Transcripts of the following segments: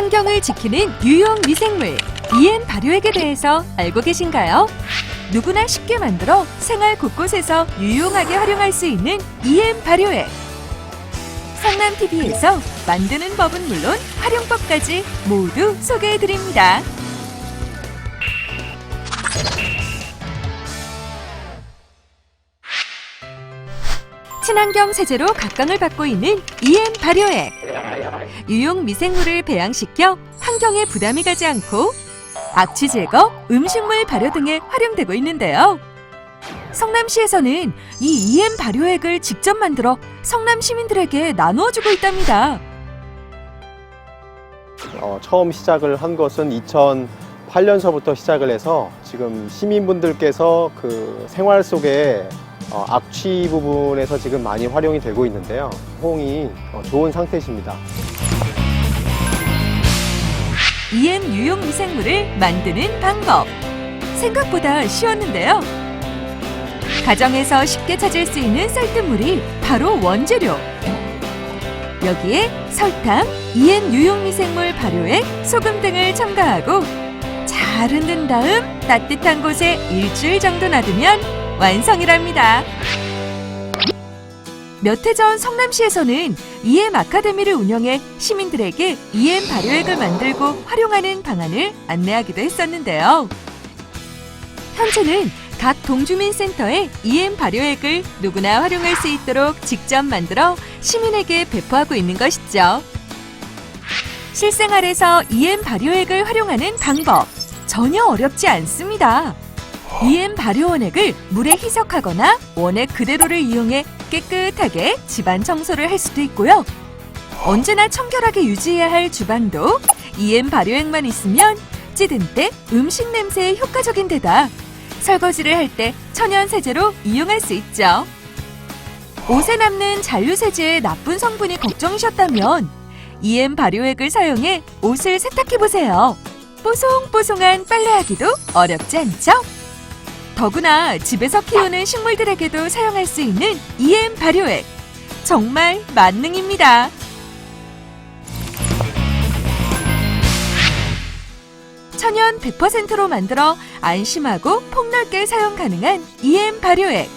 환경을 지키는 유용 미생물 EM 발효액에 대해서 알고 계신가요? 누구나 쉽게 만들어 생활 곳곳에서 유용하게 활용할 수 있는 EM 발효액. 성남 TV에서 만드는 법은 물론 활용법까지 모두 소개해 드립니다. 친환경 세제로 각광을 받고 있는 EM 발효액. 유용 미생물을 배양시켜 환경에 부담이 가지 않고 악취 제거, 음식물 발효 등에 활용되고 있는데요. 성남시에서는 이 EM 발효액을 직접 만들어 성남 시민들에게 나누어 주고 있답니다. 어, 처음 시작을 한 것은 2008년서부터 시작을 해서 지금 시민분들께서 그 생활 속에 어, 악취 부분에서 지금 많이 활용이 되고 있는데요. 호응이 어, 좋은 상태십니다. EM 유용 미생물을 만드는 방법. 생각보다 쉬웠는데요. 가정에서 쉽게 찾을 수 있는 쌀뜨물이 바로 원재료. 여기에 설탕, EM 유용 미생물 발효액, 소금 등을 첨가하고 잘 흔든 다음 따뜻한 곳에 일주일 정도 놔두면 완성이랍니다. 몇 해 전 성남시에서는 EM 아카데미를 운영해 시민들에게 EM 발효액을 만들고 활용하는 방안을 안내하기도 했었는데요. 현재는 각 동주민센터에 EM 발효액을 누구나 활용할 수 있도록 직접 만들어 시민에게 배포하고 있는 것이죠. 실생활에서 EM 발효액을 활용하는 방법 전혀 어렵지 않습니다. EM 발효 원액을 물에 희석하거나 원액 그대로를 이용해 깨끗하게 집안 청소를 할 수도 있고요. 언제나 청결하게 유지해야 할 주방도 EM 발효액만 있으면 찌든 때 음식 냄새에 효과적인 데다 설거지를 할 때 천연 세제로 이용할 수 있죠. 옷에 남는 잔류 세제의 나쁜 성분이 걱정이셨다면 EM 발효액을 사용해 옷을 세탁해 보세요. 뽀송뽀송한 빨래하기도 어렵지 않죠? 더구나 집에서 키우는 식물들에게도 사용할 수 있는 EM 발효액. 정말 만능입니다. 천연 100%로 만들어 안심하고 폭넓게 사용 가능한 EM 발효액.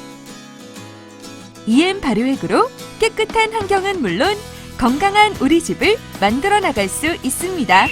EM 발효액으로 깨끗한 환경은 물론 건강한 우리 집을 만들어 나갈 수 있습니다.